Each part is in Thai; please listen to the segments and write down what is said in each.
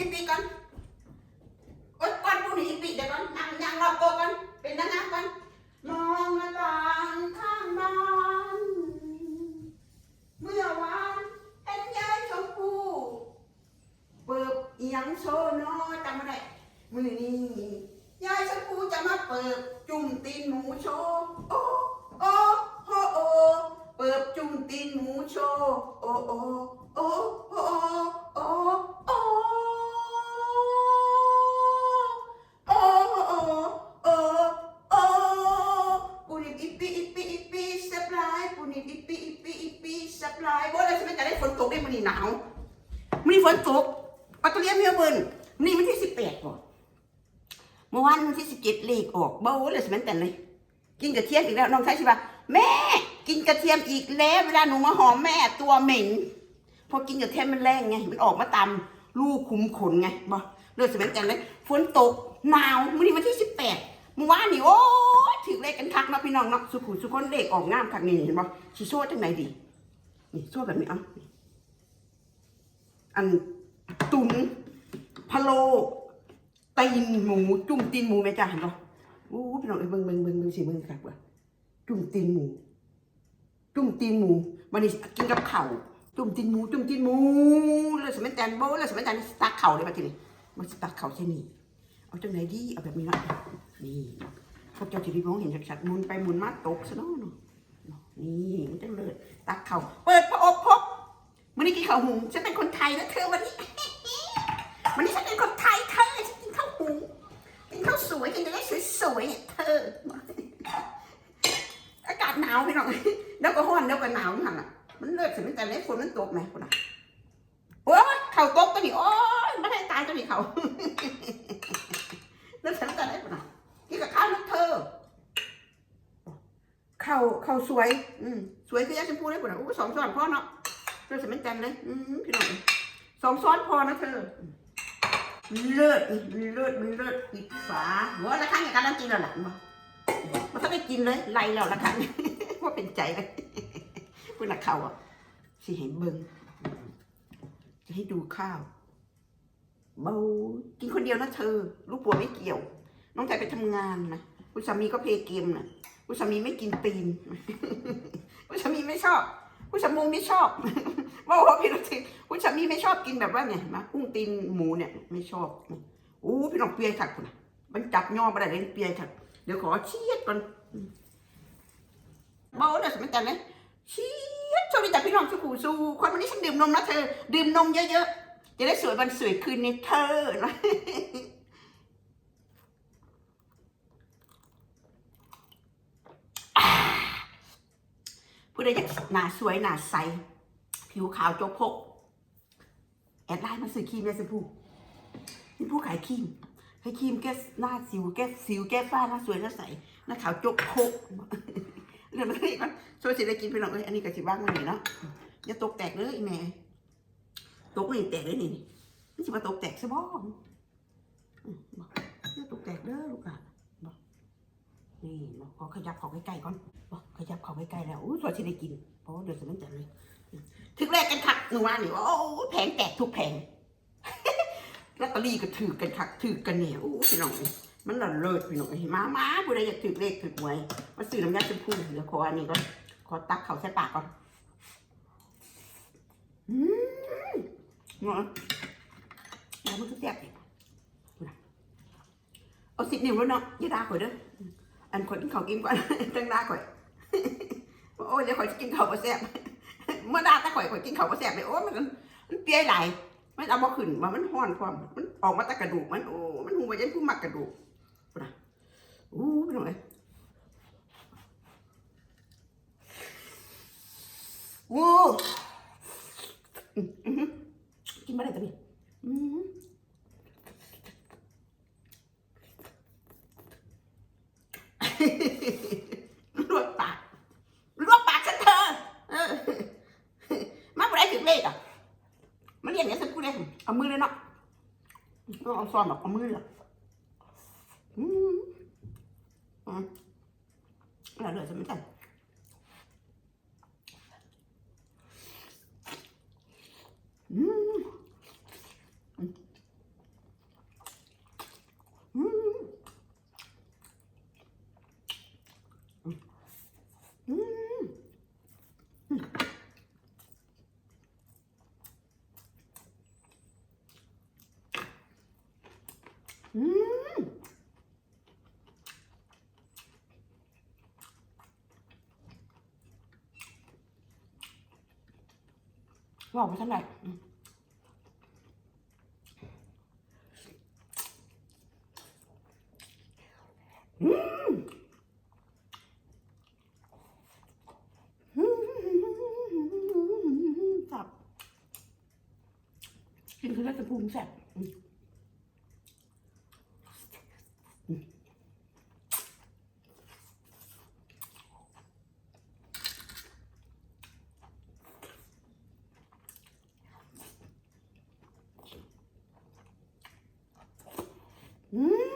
hindi kan? ปีสปายบ่ได้ใช่ไหมจะได้ฝนตกได้มันนี่หนาวมันนี่ฝนตกออสเตรเลียเมลเบิร์นนี่มันที่สิบแปดก่อนเมื่อวานวันที่สิบเจ็ดเลขออกเบ้าเลยสมันแต่เลยกินกระเทียมอีกแล้วน้องใช้ใช่ปะแม่ กินกระเทียมอีกแล้ว เวลาหนูมาหอมแม่ตัวเหม็นพอกินกระเทียมมันแรงไงมันออกมาตามลูกขุมขนไงบอเลยสมันแต่เลยฝนตกหนาวมื่อนี้วันที่สิบแปดเมื่อวานนี่โอ้ถือเลขกันคักเนาะพี่น้องเนาะสุขุมสุขคนเลขออกงามคักนี่เห็นบ่ชิโซ่จังไหนดี นี่โซ่แบบนี้เอะอันตุนพะโลตีนหมู จุ่มตีนหมูแม่จ้าเห็นปะโอ้พี่น้องเอ้ยเบิ่งเบิ่งเบิ่งเบิ่งสิเบิ่งครับว่าจุ่มตีนหมู จุ่มตีนหมูวันนี้กินกับข้าวจุ่มตีนหมู จุ่มตีนหมูแล้วสมัยแตนโบแล้วสมัยแตนตักเข่าวเลยมาทีนี้มันตักเข่าวใช่นี่เอาจังไหนดีเอาแบบนี้เนาะนี่พวกเจ้าจะได้มองเห็นชัดๆหมุนไปหมุนมาตกซะเนาะ นี่มันจังเลยตักเข่าเปิดพระอบพบวันนี้กินข้าวหุงฉันเป็นคนไทยนะเธอวันนี้วันนี้ฉันเป็นคนไทยเธอฉันกินข้าวหุงกินข้าวสวยกินจะได้สวยๆเนี่ยเธอ อากาศหนาวพี่น้องแล้วก็ห้อนแล้วก็หนาวนั่นน่ะมันเลือดสิมันแต่เล็กฝนมันตกไหมคุณน่ะโอ้ยเข่าตกตัวนี้โอ้ยไม่ได้ตายตัวนี้เขาแล้วฉันแต่เล็กคุณน่ะกินกับข้าวนักเธอเข่าเข่าสวย อืมสวยคือยาชมพูเลยคุณน่ะโอ้สองช้อนพอเนาะเลือดสิมันจันเลย อืมพี่น้องสองช้อนพอนะเธอเลือดเลือดมันเลือดปิดฝาหัวละครั้งอย่างการน้ำกินแล้วหลังมามันถ้าไม่กินเลยไล่เราละครั้งว่าเป็นใจเลยพูดนักเข่าอะสิเห็นเบิงจะให้ดูข้าว เบากินคนเดียวนะเธอ ลูกปัวไม่เกี่ยว น้องใจไปทำงานนะคุณสามีก็เพลเกมนะ คุณสามีไม่กินตีนคุณสามีไม่ชอบคุณสามูไม่ชอบว่าวพี่น้องทีคุณสามีไม่ชอบกินแบบว่าเนี่ยมากุ้งตีนหมูเนี่ยไม่ชอบอู้พี่น้องเปียขัดคุณน่ะมันจับย่อมาได้เลยเปียขัดเดี๋ยวขอเชียดก่อนเบาเนี่ยสมัยแต่เลยเชียดโชคดีจากพี่น้องสุขูสูคนวันนี้ฉันดื่มนมนะเธอ ดื่มนมเยอะๆจะได้สวยวันสวยคืนในเธอ ผู้ใดอยากหน้าสวยหน้าใส ผิวขาวโจกพก แอดไลน์มาซื้อครีมเลยสิผู้นี่ผู้ขายครีมให้ครีมแก้หน้าสิวแก้สิวแก้ฝ้าหน้าสวยหน้าใสหน้าขาวโจกโคกเรื่องนี้ก่อนช่วยสิได้กินไปหน่อยเอ้ยอันนี้ก็สิบ้างมันนี่เนาะอย่าตกแตกเลยแม่ตกนี่แตกเลยนี่นี่สิมาตกแตกซะบ้องอย่าตกแตกเด้อลูกอะนี่ขอขยับขาใกล้ๆก่อนบ ขยับเขาใกล้ๆแล้วอู้ช่วยสิได้กิน เพราะเดี๋ยวจะมันจะเลย ถึงแรกกันคักหนูว่านี่ว่าโอ้แผงแตกทุกแผงลอตเตอรี่ก็ถือกันคักถือกันเนี่ยโอ้พี่น้องมันหล่อนเลิศพี่น้องมามาผู้ใดอยากถือเลขถือหวยมาซื้อน้ำยาชมพูเดี๋ยวขออันนี้ก่อนขอตักเขาใส่ปากก่อนอืมเนาะแล้วมันก็แซ่บอีกเอาสิบนิ้วแล้วเนาะอย่าดาข่อยเด้ออันข่อยกินข้ากินก่อนตั้งด่าข่อย โอ้ยเดี๋ยวข่อยกินข้าวบ่แซ่บเมื่อดาตะข่อยข่อยกินข้าวบ่แซ่บเลยโอ้มันมันเปียไหลมันเอาบ่ขึ้นว่ามันห้อนความมันออกมาแตะกระดูกมันโอ้มันหูว่ายันผู้มักกระดูกนะอู้พี่น้อยโอ้กินบ่ได้ตะพี่อือหือลวกปากลวกปากฉันเธอเออ มาบ่ได้ถึงเลขอะมันเรียนอย่างสักกูเลยเอามือเลยเนาะต้อง เอาซ้อนแบบเอามือเลยอืมอืมอะไรเลยวจะไม่ได้อืมอืม อืม บอกไปเท่าไหร่จับกินคือแล้วจะภูมิแสบอืม อืม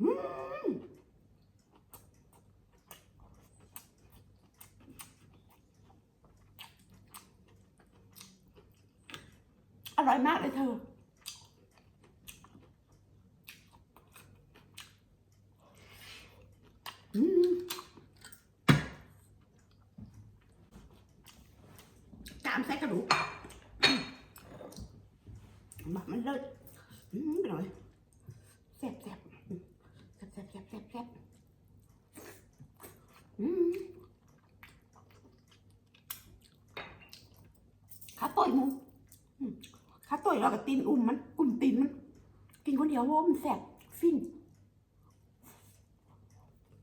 อืมอ ร่อยมากเลยเธอ อืมจามใส่กระดูกหมักมันเลิศอืมไปหน่อยแซ่บแซ่บแซ่บแซ่บแซ่บแซ่บแซ่บอืมขาต่อยมูอืม ขาต่อยเรากับตีนอุ่มมันอุ่มตีนมัน กินคนเดียวว่ามันแสบฟิน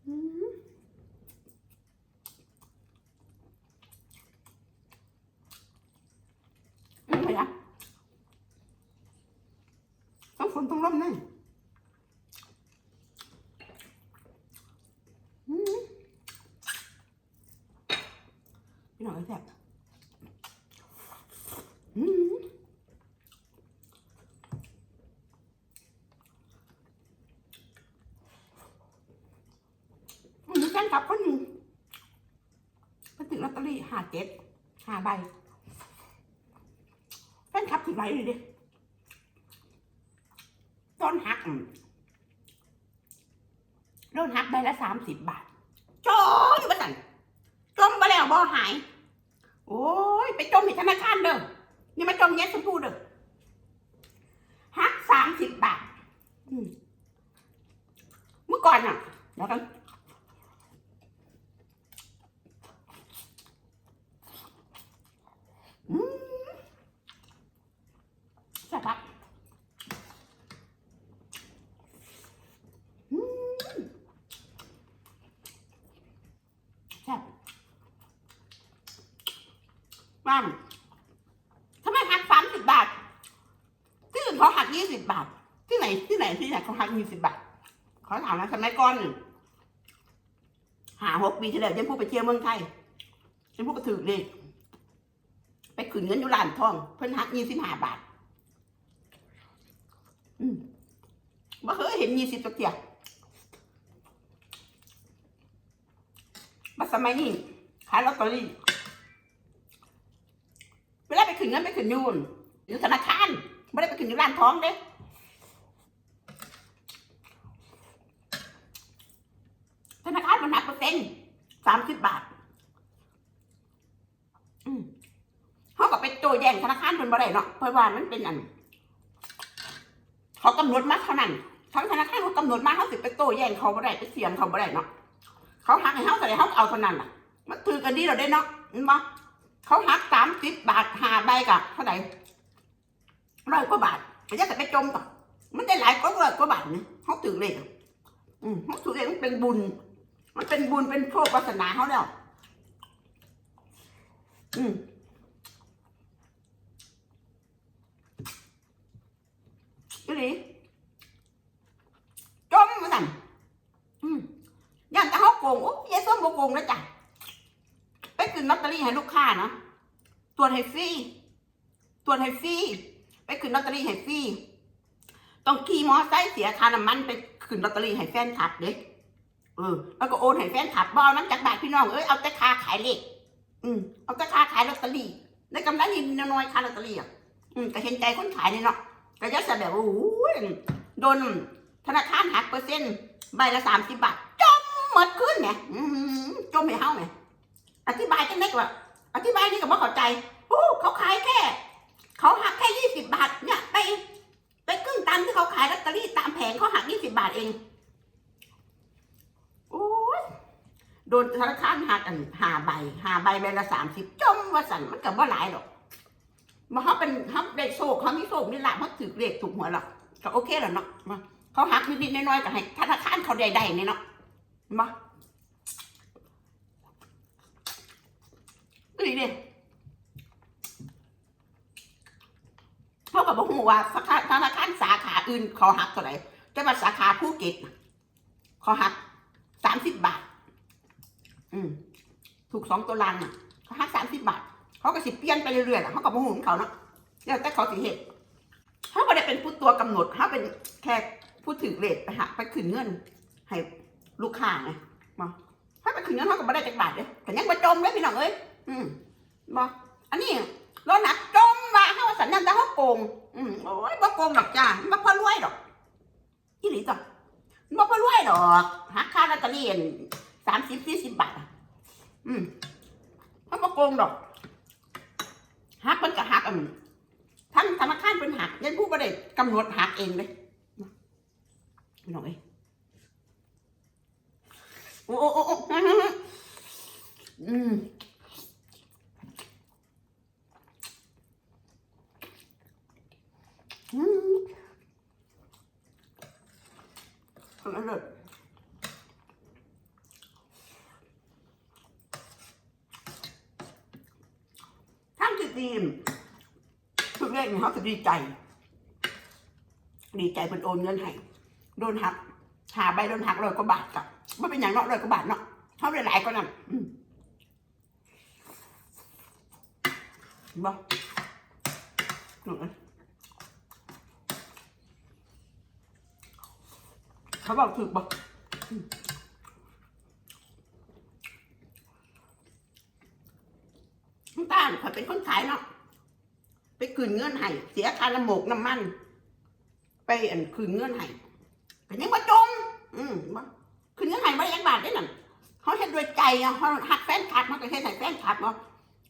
อืมอืมไปละ ต้องฝนต้องร่มแน่อืมพี่หน่อยแซ่บอืมมีแฟนคลับคนหนึ่งก็ถึงล อรี่ห้าเจ็ดห้าใบแฟนคลับถือใบเลยดิต้นหักอืมต้นหักใบละสามสิบบาทจมอยู่นจมไปแล้วบ่หาย โอ้ย ไปจมที่ธนาคารเด้อนี่มาจมเย็ดชมพูเด้อหักสามสิบบาทเมื่อก่อนอะเดี๋ยวกันอืม แซ่บปะแซ่บบ้านทำไมหักสามสิบบาท ที่อื่นเขาหักยี่สิบบาท ที่ไหนที่ไหนที่ไหนเขาหักยี่สิบบาทขอถามนะสมัยก่อนหนึ่งหาหกปีที่แล้วฉันพูดไปเที่ยวเมืองไทยฉันพูดกระถือเลยไป ขืนเงินอยู่ร้านทอง เพิ่นหักยี่สิบห้าบาท อืมบ่เคยเห็นยี่สิบตัวเตียมาสมัยนี้ขายลอตเตอรี่เวลาไปขึ้นเงินไปขึ้นยูนอยู่ธนาคารไม่ได้ไปขึ้นอยู่ร้านทองเด้ธนาคารมันหักเปอร์เซ็นต์สามสิบบาท อืม เขาก็ไปโจแย่งธนาคารเป็นบ่ได้เนาะเพราะว่ามันเป็นอัน เขากำหนดมาเท่านั้นทั้งธนาคารเขากำหนดมาเขาสิไปโต้แย่งเขาบ่ได้ไปเสียมเขาบ่ได้เนาะเขาหักให้เขาใส่เขาเอาเท่านั้นล่ะ มันถือกันดีเราได้เนาะเห็นปะเขาหักสามสิบบาทหาใบกับเท่าไหร่ร้อยกว่าบาทมันจะไปจมต่อมันได้หลายก็ร้อยกว่าบาทนี่เขาถือเลยอะอืมเขาถือเลยมันเป็นบุญ มันเป็นบุญเป็นโชควาสนาเขาแล้วอืม ดูดิจมมาสั่นอืมยันต่เขาโกงโอ้ยายส้มบ่โกงนะจ๊ะไปขึ้นลอตเตอรี่ให้ลูกค้านะตรวจให้ฟรีตรวจให้ฟรีไปขึ้นลอตเตอรี่ให้ฟรีต้องขี่มอไซค์เสียค่าน้ำมันไปขึ้นลอตเตอรี่ให้แฟนคลับเด้เออแล้วก็โอนให้แฟนคลับบอาน้ำจากบาทพี่น้องเอ้ยเอาแต่ค่าขายเลขอืมเอาแต่ค่าขายลอตเตอรี่ได้กำไรนิดน้อยค่าลอตเตอรี่อะอืมก็เห็นใจคนขายนี่เนาะ ก็จะจะแบบว่าโอ้ยโดนธนาคารหักเปอร์เซ็นต์ใบละสามสิบบาทจมหมดขึ้นไงจมให้เฮาไงอธิบายจังได๋ก็ว่าอธิบายนี่ก็บ่เข้าใจโอ้เขาขายแค่ เขาหักแค่ยี่สิบบาทเนี่ยไปไปครึ่งตันที่เขาขายลอตเตอรี่ตามแผงเขาหักยี่สิบบาทเองโอ้ยโดนธนาคารหักกันหาใบหาใบใบละสามสิบจมว่าสันมันกับว่าหลายหรอก มาเขาเป็นเขาได้โชคเขามีโชคนี่แหละเขาถือเลขถูกหัวหรอกก็โอเคแล้วเนาะมาเขาหักนิดๆน้อยๆก็ให้ธนาคารเขาได้ๆเนี่ยเนาะมาดีดิเขากับบอกว่าสาขาธนาคารสาขาอื่นเขาหักเท่าไหร่แต่ว่าสาขาภูเก็ตเขาหักสามสิบบาท อืมถูกสองตัวลังอะเขาหักสามสิบบาท เขาก็สิเปลี่ยนไปเรื่อยๆแหละเขาก็บ่หูของเขาเนาะแล้วแต่เขาสิเหตุเขาก็ได้เป็นผู้ตัวกำหนดเขาเป็นแค่ผู้ถือเลทไปหาไปขึ้นเงิน ให้ลูกค้าไงมาถ้าไปขึ้นเงินเขาก็ไม่ได้จักบาทเลยแต่ยังมาจมเลยพี่น้องเอ้ยอืมบออันนี้รถหนักจมมาเขาว่าสัญญาณแต่เขาโกงอืมโอ้ยบ่โกงดอกจ้าบ่พอรวยดอกอีหลีจ้ะบ่พอรวยดอกหักค่าลอตเตอรี่สามสิบสี่สิบบาทอะอืมเขาบ่โกงดอก หักมันก็หักอะมันทั้งธนาคารเป็นหักยังผู้บริษัทกำหนดหักเองเลยหน่องเอ้ยโอ้โอ้โอ้โอ้อืมอืมคนละเลิศ ซีมทุกเรื่องเขาจะดีใจ ดีใจเป็นโอนเงินให้โดนหัก หาใบโดนหักร้อยกว่าบาทกับไม่เป็นอย่างเนาะร้อยกว่าบาทเนาะเขาได้หลายก็นั่นบ่หนูเอ้ยเขาบอกถูกบ่ อืมน้ำตาลเป็นคนขายเนาะไปคืนเงินให้เสียค่าน้ำหมกน้ำมัน ไปอันคืนเงินให้ก็ยังมาจม อืมบ่คืนเงินให้บ่ได้ยังบาทได้นั่นเขาเฮ็ดด้วยใจอะเขาหักแฟนคลับมันก็เฮ็ดให้แฟนคลับเนาะ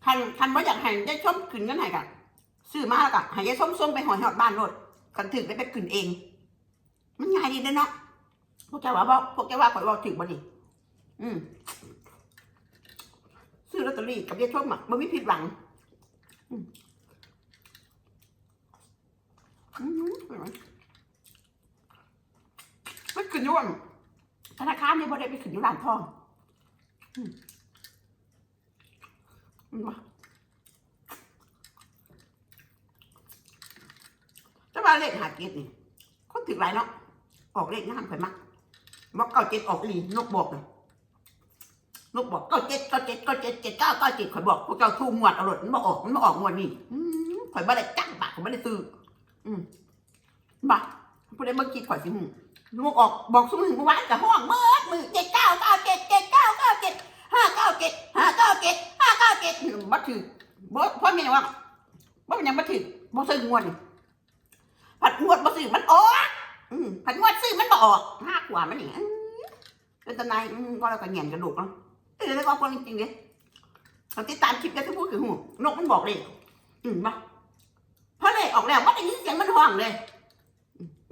คันคันบ่อยากให้ได้ชมคืนเงินให้ก็ซื้อมาแล้วก็ให้ยายส้มส่งไปหอยหอดบ้านโลดกันถึงได้ไปคืนเอง มันง่ายดีเด้อเนาะพวกเจ้าว่าบ่พวกเจ้าว่าข่อยเว้าถึงบ่นี่อืม ตเตอรี่กับยายส้มอะบ่มีผิดหวังอืมอืมอร่อยไปขึ้นยุ่อั่นธนาคารนี่บ่ได้ไปขึ้นอยู่ร้านทองอืมอืมาเลขหาเจ็ดนี่คนถึงหลายเนาะออกเลขงามข่อยมักบอกเก้าเจ็ดออกลีนกบอกเลย นกบอกเก้าเจ็ดเก้าเจ็ดเก้าเจ็ดเจ็ดเก้าเก้าเจ็ดข่อยบอกพวกเจ้าทูงวดเอารถมันมาออกมันมาออกงวดนี่อืมข่อยบ่ได้จังบาทข่อยบ่ได้ซื้ออืมบ่ผู้ใดเบิ่งคิดข่อยสิหูลูกออกบอกสมือเมื่อวานกับห้องเมื่อมือเจ็ดเก้าเก้าเจ็ดเจ็ดเก้าเก้าเจ็ดห้าเก้าเจ็ดห้าเก้าเจ็ดห้าเก้าเจ็ดบัตรถือบ่พ่อแม่ว่าบ่เป็นหยังบัตรถือบ่ซื้องวดนี่ผัดงวดบ่ซื้อมันออกอืมผัดงวดซื้อมันบ่ออกห้ากว่ามันนี่เป็นตาไหนายอืมก็แล้วก็แหง่นกระดูกเนาะ เออแล้วก็คนจริงๆเด้เราติดตามคลิปกันทุกพูดคือหูนกมันบอกเลยอืมบ่เพราะเลยออกแล้วว่าได้ยินเสียงมันห้องเลย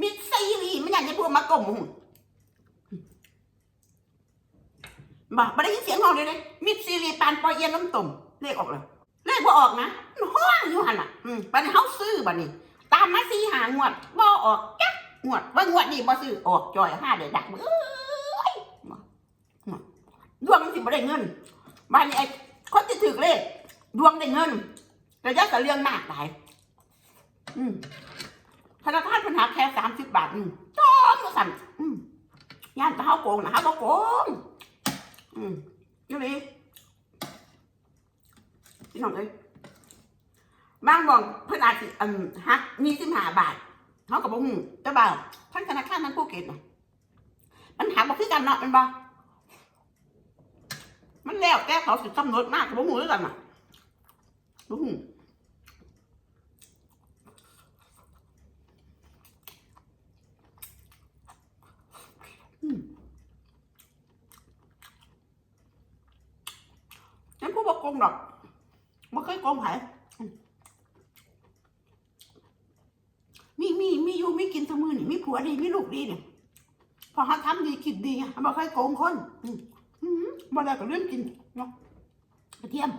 มีซีรีมันอยากจะพูดมากลมหุ่นบอกไม่ได้ยินเสียงห้องเลยเลยมีซีรีปานปอยเย็นน้ำตุ่มเลขออกเลยเลขบ่ออกนะห้องอยู่หันอะ อืมบันี้เขาซื้อบัดนี้ ตามมาซีหางวดบ่ออกจักงวดว่างวดนี้บ่ซื้อออกจอยห้าเดือดดักเอ้ย ดวงมันสิบ่ได้เงินบัดนี้ไอ้คนที่ถือเลขดวงได้เงินแต่ยักแต่เรื่องมากหลาย อืมธนาคารปัญหาแค่สามสิบบาท อืมจอมสั่นอืมย่านจะเฮาโกงนะเฮาบ่โกง อืมนี่ลยพี่น้องเอ้ยบางบอกเพิ่อนอาจสิอืมฮักมีสิบห้าบาทเฮาก็บ่ฮู้แต่ว่าทั้งธนาคารทั้งภูเก็ตน่ะมันหักบ่คือกันเนาะแมันบ่ มันแล้วแต่เขาสิกำหนดมากกับหมูด้วยกันอะบุ้งนั่นผู้บอกโกงหรอกไม่เคยโกงไผ่มีมีมีอยู่มีกินสมือนี่มีผัวดีมีลูกดีเนี่ยพอเขาทำดีคิดดีอะไม่เคยโกงคน มอืมบ่ได้ก็เรื่องกินเนาะกระเทียม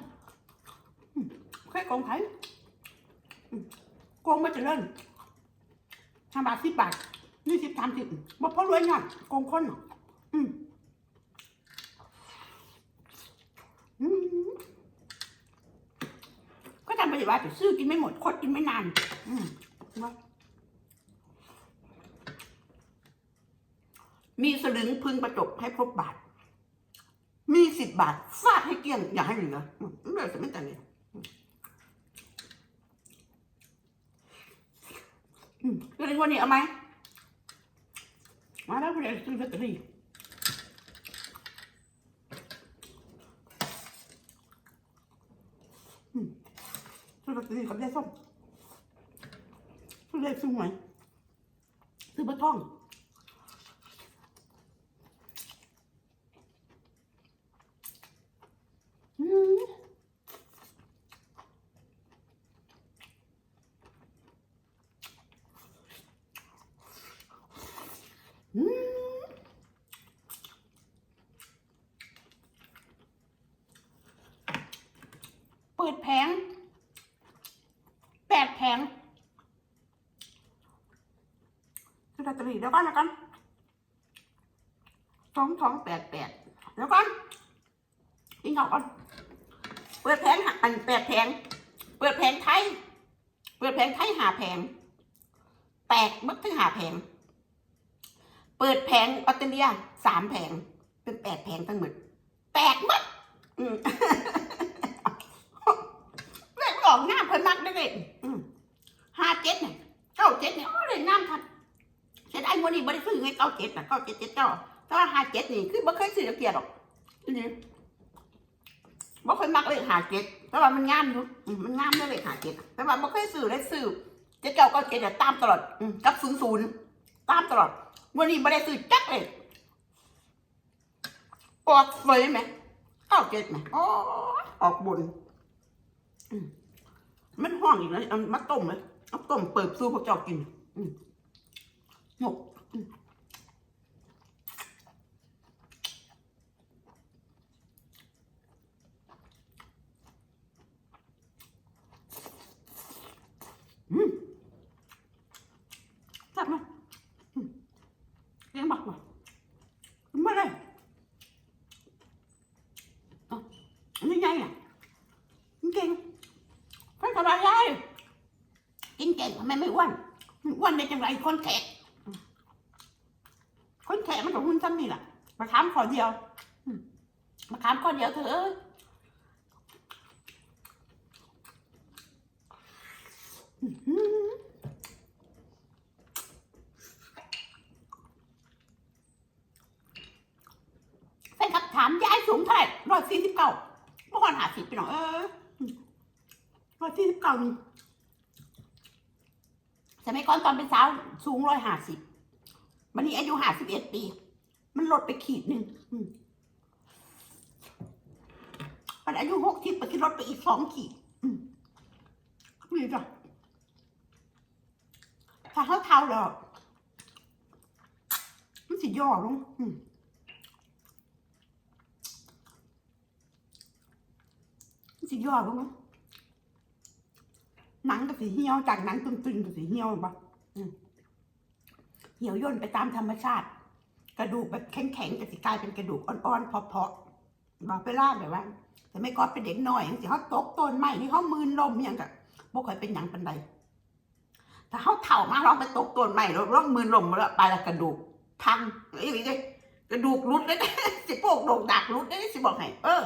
อืมใครโกงใครอืมโกงมาเจะเล่นห้าบาทสิบบาทยี่สิบสามสิบบ่เพราะรวยงานโกงคนอืมก็ทำปฏิบัติซื้อกินไม่หมดคดกินไม่นาน อืมมีสลึงพึงประจบให้พบบาท มีสิบบาทฟาดให้เกลี้ยง อย่าให้เหลือเหลือจะไม่แต่เนี่ยอืมก็เลยวันนี้เอาไหมมาแล้วคุณเดี๋ยซื้อลอตเตอรี่ซื้อลอตเตอรี่กับยายส้มซื้อเลขซื้อหวยซื้อปลาท่อง อืมอืม เปิดแผงแปดแผงซื้อลอตเตอรี่แล้วกันแล้วกันสองสองแปดแปดแล้วกันอีกหน่อยก่อนเปิดแผงหาอันแปดแผงเปิดแผงไทย เปิดแผงไทยหาแผงแตกมักถึงหาแผงเปิดแผงออสเตรเลียสามแผงเป็นแปดแผงทั้งหมดแตกมัดอืม ออกหน้าเพิ่นมักได้เลยอืมห้าเจ็ดเนี่ยเก้าเจ็ดเนี่ยโอ้เลยน้ำทัดเสียดายวันนี้บ่ได้ซื้อไงเก้าเจ็ดนะเก้าเจ็ดเจ็ดเก้าแต่ว่าห้าเจ็ดนี่คือบ่เคยซื้อจักเกียร์หรอกนี่บ่เคยมักเลขหาเจ็ดแต่ว่ามันงามอยู่อืมมันงามเลยเลขหาเจ็ดแต่ว่าบ่เคยซื้อเลยซื้อเจ็ดเก้าเก้าเจ็ดเนี่ยตามตลอดอืมกับศูนย์ศูนย์ตามตลอดวันนี้ไม่ได้ซื้อจักเลยออกเฟยไหมเก้าเจ็ดไหมอ๋อออกบนอื มมันห้องอีกแล้วเอามาต้มเลยเอาต้มเปิดสู้พวกเจ้ากินหกอืมอืมจับมาอืมเลี้ยงบักมามาเลยเอะอันนี้ไงอะกินเก่งใครสบายใจกินเก่ง ทำไมไม่อ้วนมันอ้วนได้จังไรคนแขกคนแขกมันกับหุ่นซ้ำนี่แหละมาถามขอเดียวมาถามขอเดียวเถอะเอ้ยอื้อหือแฟนคลับถามยายสูงเท่าไหร่ร้อยสี่สิบเก้าเมื่อก่อนหาสิบไปหน่อยเออร้อยสี่สิบเก้านี่ ก่อนตอนเป็นสาวสูงร้อยห้าสิบวันนี้อายุห้าสิบเอ็ดปี มันลดไปขีดหนึ่งอืมมันอายุหกสิบไปที่ลดไปอีกสองขีดมนี่จ้ะถ้าเขาเท่าแล้วมันสิย่อลงอืมสิย่อลง หนังก็สีเหี่ยวจากหนังตึงๆก็สีเหี่ยวปะอืมเหี่ยวย่นไปตามธรรมชาติ กระดูกแบบแข็งๆก็สิกลายเป็นกระดูกอ่อนๆเพาะๆบอกไปล่าแบบว่า แต่ไม่ก็เป็นเด็กน้อยสิเขาตกต้นไม้ที่เขามืนลมอย่างกับบ่ค่อยเป็นหยังปันใดถ้าเขาเถ่ามาลองไปตกต้นไม้แล้วร้องมืนลมแล้วไปแล้วกระดูกพังอย่างนี้เลยกระดูกรุดเลยสิโปกโดกดักรุดเลยสิบอกให้เออ